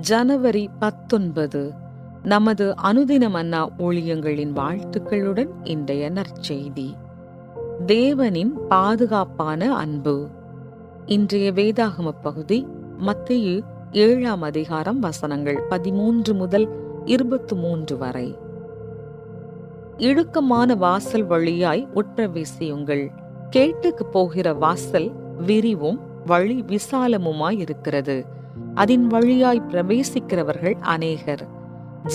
ஜனவரி பத்தொன்பது. நமது அனுதின மன்னா ஊழியங்களின் வாழ்த்துக்களுடன் இன்றைய நற்செய்தி. தேவனின் பாதுகாப்பான அன்பு. இன்றைய வேதாகம பகுதி மத்திய ஏழாம் அதிகாரம் வசனங்கள் பதிமூன்று முதல் இருபத்து மூன்று வரை. இழுக்கமான வாசல் வழியாய் உட்பிரவேசியுங்கள். கேட்டுக்கு போகிற வாசல் விரிவும் வழி விசாலமுமாய் இருக்கிறது அதன் வழியாய் பிரவேசிக்கிறவர்கள் அநேகர்.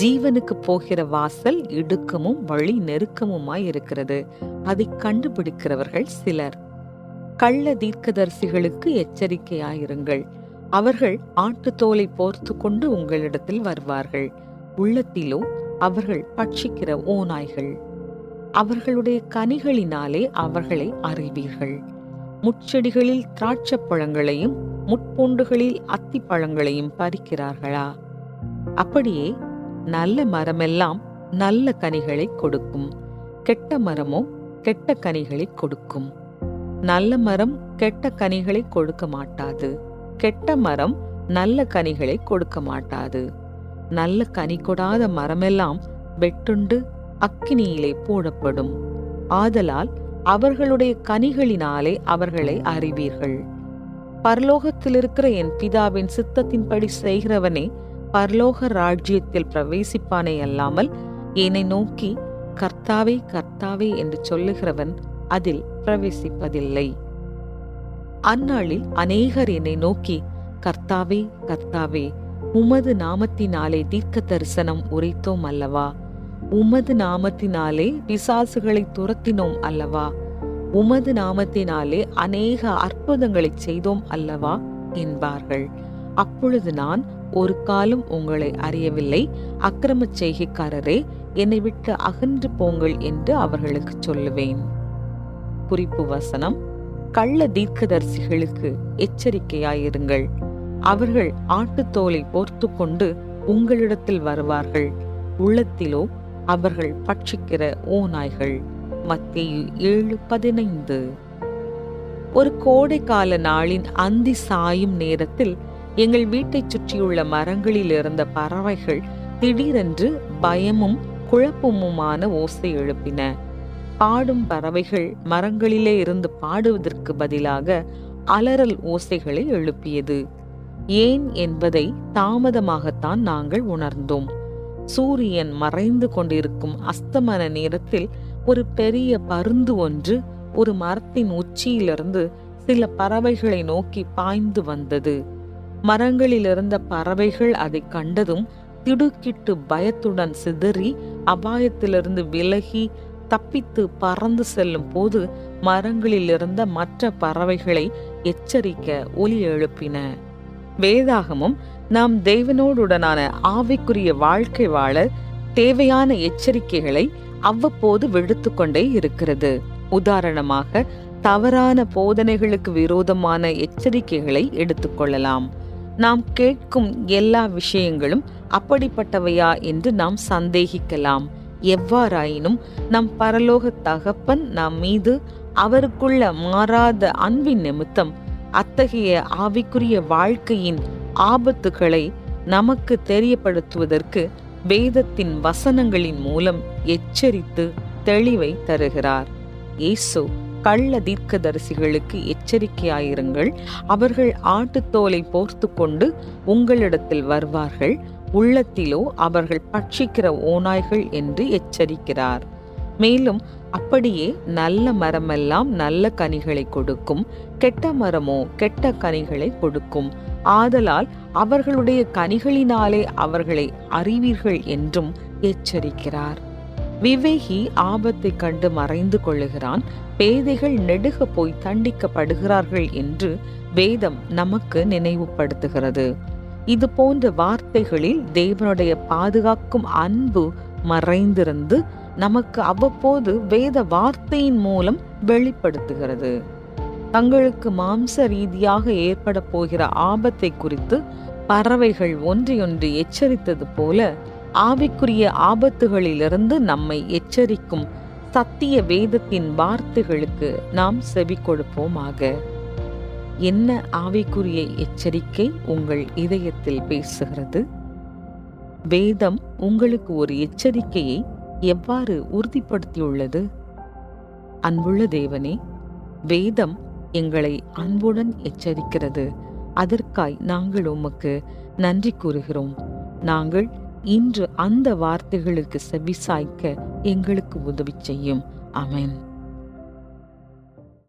ஜீவனுக்கு போகிற வாசல் இடுக்கமும் வழி நெருக்கமுமாய் இருக்கிறது. அதை கண்டுபிடிக்கிறவர்கள் சிலர். கள்ள தீர்க்கதரிசிகளுக்கு எச்சரிக்கையாயிருங்கள். அவர்கள் ஆட்டுத்தோலை போர்த்து கொண்டு உங்களிடத்தில் வருவார்கள். உள்ளத்திலோ அவர்கள் பட்சிக்கிற ஓநாய்கள். அவர்களுடைய கனிகளினாலே அவர்களை அறிவீர்கள். முட்செடிகளில் திராட்சைப் பழங்களையும் முட்பூண்டுகளில் அத்திப்பழங்களையும் பறிக்கிறார்களா? அப்படியே நல்ல மரமெல்லாம் நல்ல கனிகளை கொடுக்கும். கெட்ட மரமோ கெட்ட கனிகளை கொடுக்கும். நல்ல மரம் கெட்ட கனிகளை கொடுக்க மாட்டாது. கெட்ட மரம் நல்ல கனிகளை கொடுக்க மாட்டாது. நல்ல கனி கொடாத மரமெல்லாம் வெட்டுண்டு அக்கினியிலே போடப்படும். ஆதலால் அவர்களுடைய கனிகளினாலே அவர்களை அறிவீர்கள். பரலோகத்தில் இருக்கிற என் பிதாவின் சித்தத்தின்படி செய்கிறவனே பரலோக ராஜ்யத்தில் பிரவேசிப்பானே அல்லாமல் என்னை நோக்கி கர்த்தாவே கர்த்தாவே என்று சொல்லுகிறவன் அதில் பிரவேசிப்பதில்லை. அந்நாளில் அநேகர் என்னை நோக்கி கர்த்தாவே கர்த்தாவே உமது நாமத்தினாலே தீர்க்க தரிசனம் உரைத்தோம் அல்லவா? உமது நாமத்தினாலே பிசாசுகளை துரத்தினோம் அல்லவா? உமது நாமத்தினாலே அநேக அற்புதங்களை செய்தோம் அல்லவா? என்பார்கள். அப்பொழுது நான் ஒரு காலம் உங்களை அறியவில்லை. அக்கிரம செய்கைக்காரரே என்னை விட்டு அகன்று போங்கள் என்று அவர்களுக்கு சொல்லுவேன். குறிப்பு வசனம். கள்ள தீர்க்கதரிசிகளுக்கு எச்சரிக்கையாயிருங்கள். அவர்கள் ஆட்டுத்தோலை போர்த்து கொண்டு உங்களிடத்தில் வருவார்கள். உள்ளத்திலோ அவர்கள் பட்சிக்கிற ஓநாய்கள். மத்தேயு ஏழு பதினைந்து. ஒரு கோடைக்கால நாளின் அந்தி சாயும் நேரத்தில் எங்கள் வீட்டைச் சுற்றியுள்ள மரங்களில் இருந்த பறவைகள் திடீரென்று பயமும் குழப்பமுமான ஓசை எழுப்பின. பாடும் பறவைகள் மரங்களிலே இருந்து பாடுவதற்கு பதிலாக அலறல் ஓசைகளை எழுப்பியது. ஏன் என்பதை தாமதமாகத்தான் நாங்கள் உணர்ந்தோம். சூரியன் மறைந்து கொண்டிருக்கும் அஸ்தமன நேரத்தில் ஒரு பெரிய பருந்து ஒன்று ஒரு மரத்தின் உச்சியிலிருந்து சில பறவைகளை நோக்கி பாய்ந்து வந்தது. மரங்களில் இருந்த பறவைகள் அதை கண்டதும் திடுக்கிட்டு பயத்துடன் சிதறி அபாயத்திலிருந்து விலகி தப்பித்து பறந்து செல்லும் போது மரங்களில் இருந்த மற்ற பறவைகளை எச்சரிக்க ஒலி எழுப்பின. வேதாகமும் நாம் தெய்வனோடுடனான ஆவிக்குரிய வாழ்க்கை வாழ தேவையான எச்சரிக்கைகளை அவ்வப்போது விடுத்து கொண்டே இருக்கிறது. உதாரணமாக தவறான போதனைகளுக்கு விரோதமான எச்சரிக்கைகளை எடுத்துக்கொள்ளலாம். நாம் கேட்கும் எல்லா விஷயங்களும் அப்படிப்பட்டவையா என்று நாம் சந்தேகிக்கலாம். எவ்வாறாயினும் நம் பரலோக தகப்பன் நம் மீது அவருக்குள்ள மாறாத அன்பின் நிமித்தம் அத்தகைய ஆவிக்குரிய வாழ்க்கையின் ஆபத்துகளை நமக்கு தெரியப்படுத்துவதற்கு வேதத்தின் வசனங்களின் மூலம் எச்சரித்து தெளிவை தருகிறார். இயேசு கள்ள தீர்க்கதரிசிகளுக்கு எச்சரிக்கையாயிருங்கள். அவர்கள் ஆட்டுத்தோலை போர்த்து கொண்டு உங்களிடத்தில் வருவார்கள். உள்ளத்திலோ அவர்கள் பட்சிக்கிற ஓநாய்கள் என்று எச்சரிக்கிறார். மேலும் அப்படியே நல்ல மரமெல்லாம் நல்ல கனிகளை கொடுக்கும் கெட்ட மரமோ கெட்ட கனிகளை கொடுக்கும். ஆதலால் அவர்களுடைய கனிகளினாலே அவர்களை அறிவீர்கள் என்றும் எச்சரிக்கிறார். விவேகி ஆபத்தை கண்டு மறைந்து கொள்ளுகிறான். பேதைகள் நெடுக போய் தண்டிக்கப்படுகிறார்கள் என்று வேதம் நமக்கு நினைவுபடுத்துகிறது. இது போன்ற வார்த்தைகளில் தேவனுடைய பாதுகாக்கும் அன்பு மறைந்திருந்து நமக்கு அவ்வப்போது வேத வார்த்தையின் மூலம் வெளிப்படுத்துகிறது. தங்களுக்கு மாம்ச ரீதியாக ஏற்பட போகிற ஆபத்தை குறித்து பறவைகள் ஒன்றையொன்று எச்சரித்தது போல ஆவிக்குரிய ஆபத்துகளிலிருந்து நம்மை எச்சரிக்கும் சத்திய வேதத்தின் வார்த்தைகளுக்கு நாம் செவி கொடுப்போமாக. என்ன ஆவிக்குரிய எச்சரிக்கை உங்கள் இதயத்தில் பேசுகிறது? வேதம் உங்களுக்கு ஒரு எச்சரிக்கையை எவ்வாறு உறுதிப்படுத்தியுள்ளது? அன்புள்ள தேவனே வேதம் எங்களை அன்புடன் எச்சரிக்கிறது. அதற்காய் நாங்கள் உமக்கு நன்றி கூறுகிறோம். நாங்கள் இன்று அந்த வார்த்தைகளுக்கு செவிசாய்க்க எங்களுக்கு உதவி செய்யும். அமேன்